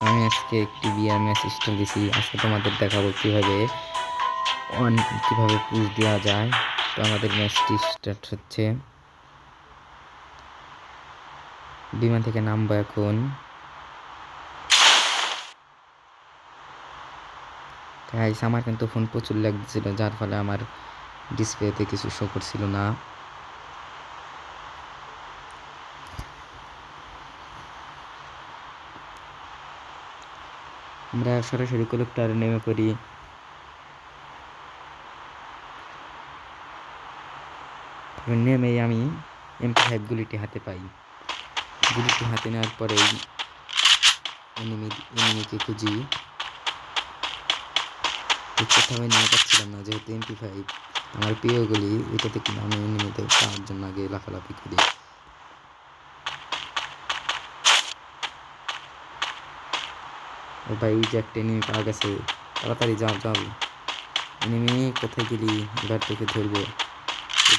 আমি আজকে একটি বিয়ার ম্যাচ স্টাইল দিছি। আজকে তোমাদের দেখাবো কীভাবে অন কীভাবে পুশ দেওয়া যায়। তো আমাদের ম্যাচটি স্টার্ট হচ্ছে। বিমান থেকে নামবো এখন। গাইস আমার কিন্তু ফোন প্রচুর লাগছিল যার ফলে আমার ডিসপ্লেতে কিছু শো করছিল না। আমরা সরাসরি কলেক্টারে নেমে পড়ি। নেমেই আমি এমপি ফাইভ গুলিটি হাতে পাই। গুলিটি হাতে নেওয়ার পরেই এনিমি এনিমিকে খুঁজি। কোথাও নিয়ে পাচ্ছিলাম না, যেহেতু এমপি ফাইভ আমার প্রিয় গুলি এটা থেকে আমি এনিমিতে পাওয়ার জন্য আগে লাফালাফি করি। ও ভাই ওই যে একটা এনিমি পাওয়া গেছে, তাড়াতাড়ি যাও যাও। এনিমি কোথায় গেলি? এবার তোকে ধরবো।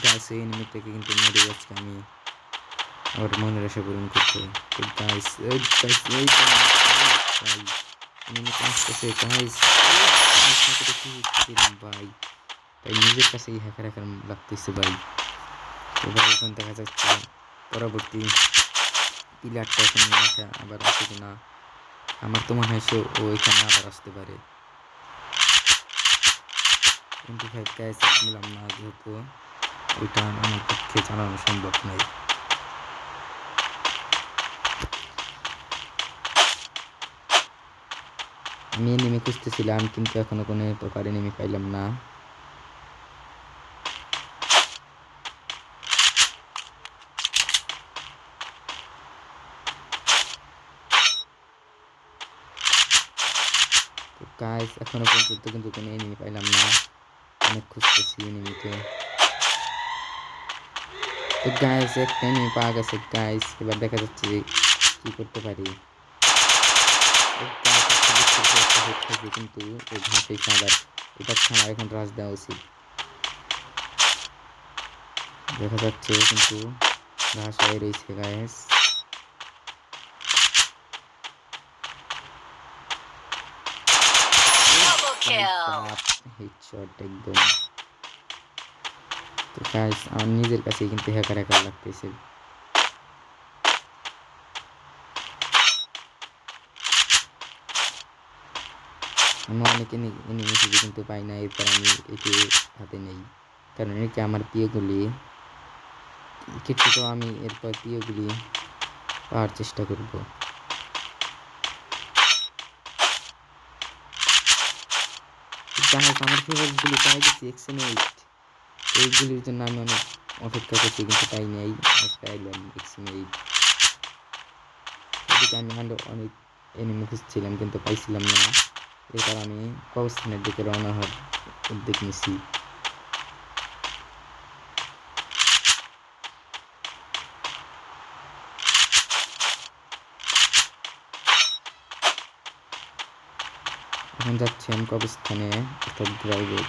গাছে থেকে কিন্তু মেরে যাচ্ছে আমি। আবার মনের আশা পূরণ করতে গাইস এই এই ভাই। তাই নিজের কাছেই হ্যাকার হ্যাকার লাগতেছে ভাই। এবার এখন দেখা যাচ্ছে, পরবর্তী পিলারটা এখন আবার আসে কিনা। আমার তো মনে হয় ও এখানে আবার আসতে পারে। টোয়েন্টি ফাইভ ক্যাশ নিলাম না যেহেতু ওইটা আমার পক্ষে জানানো সম্ভব নয়। আমি নেমে খুঁজতেছিলাম, কিন্তু এখনও কোনো প্রকারে নেমে পাইলাম না। গাইস এখনও পর্যন্ত কিন্তু কোনো এনিমি পাইলাম না অনেক খুঁজতেছি এনিমিকে তো গাইস একটা এনিমি পাওয়া গেছে গাইস এবার দেখা যাচ্ছে যে কি করতে পারি তো guys, একটা দেখতে পাচ্ছি একটা hit খাইছে কিন্তু ও ঘাসে আবার এটা আমার এখন রাজ দেওয়া উচিত দেখা যাচ্ছে কিন্তু ঘাস হয়ে রয়েছে গাইস আমার নিজের কাছে কিন্তু হ্যাকার হ্যাকার লাগতেছে। আমি অনেক এনিমি শুধু কিন্তু পাই না এরপর আমি একে হাতে নেই। কারণ একে আমার প্রিয়গুলি তো আমি এরপর প্রিয়গুলি পাওয়ার চেষ্টা করব। যাই আমার ফেভারিটগুলি পাই গেছি এক্সেন এইট এইগুলির জন্য আমি অনেক অপেক্ষা করছি, কিন্তু তাই নাই, আজ পাইলাম এক্সেন এইট এদিকে আমি আরও অনেক এনিমি খুঁজছিলাম কিন্তু পাইছিলাম না। এরপর আমি কবস্থানের দিকে রওনা হওয়ার উদ্যোগ নিছি। এখন যাচ্ছি আমি কবস্থানে অর্থাৎ প্রাইভেট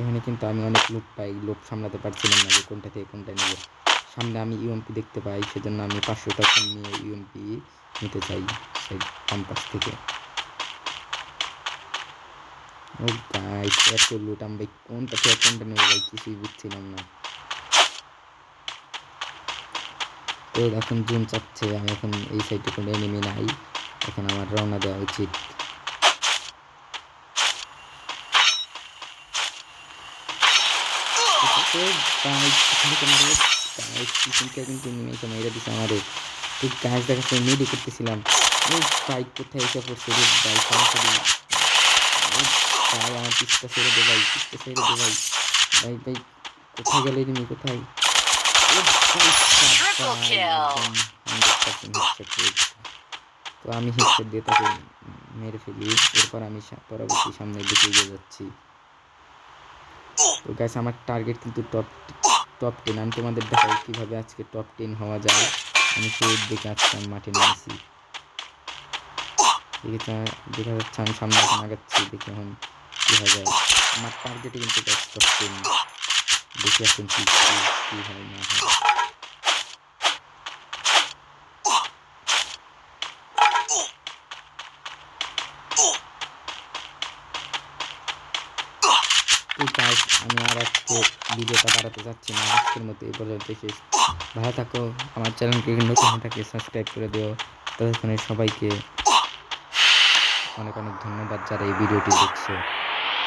এখানে কিন্তু আমি অনেক লোক পাই, লোক সামলাতে পারছিলাম না যে কোনটা থেকে কোনটা নেব। সামনে আমি ইউএমপি দেখতে পাই, সেজন্য আমি পাঁচশো টাকা নিয়ে ইউএমপি নিতে চাই সেই ক্যাম্পাস থেকে। ও গাইস এত লুট আমি কোনটা থেকে কোনটা নেব ভাই কিছুই বুঝছিলাম না। তো এখন জুন চাচ্ছে আমি এখন এই সাইডে কোনো এনিমি নাই এখন আমার রওনা দেওয়া উচিত গাইস দেখাচ্ছে মেডি কোথায় এসে আমার কোথায় গেলে তুমি কোথায় তো আমি হেডশট দিয়ে তাকে মেরে ফেলি। এরপর আমি পরবর্তী সামনের দিকে এগিয়ে যাচ্ছি। তো গাছ আমার টার্গেট কিন্তু টপ টপ টেন আমি তোমাদের দেখাই কীভাবে আজকে টপ টেন হওয়া যায়। আমি সেই দিকে আজকে আমি মাঠে নেমেছি। দেখা যাচ্ছে আমি সামনে এখন দেখি এখন কী হয়ে যায়। আমার টার্গেটে কিন্তু টপ টেন দেখি এখন কি কি হয়, না আমি আর আজকে ভিডিওটা বাড়াতে যাচ্ছি না। আজকের মতো এই পর্যন্ত শেষ ভালো থাকো। আমার চ্যানেলকে নতুন থাকে সাবস্ক্রাইব করে দিও। ততক্ষণে সবাইকে অনেক অনেক ধন্যবাদ যারা এই ভিডিওটি দেখছে।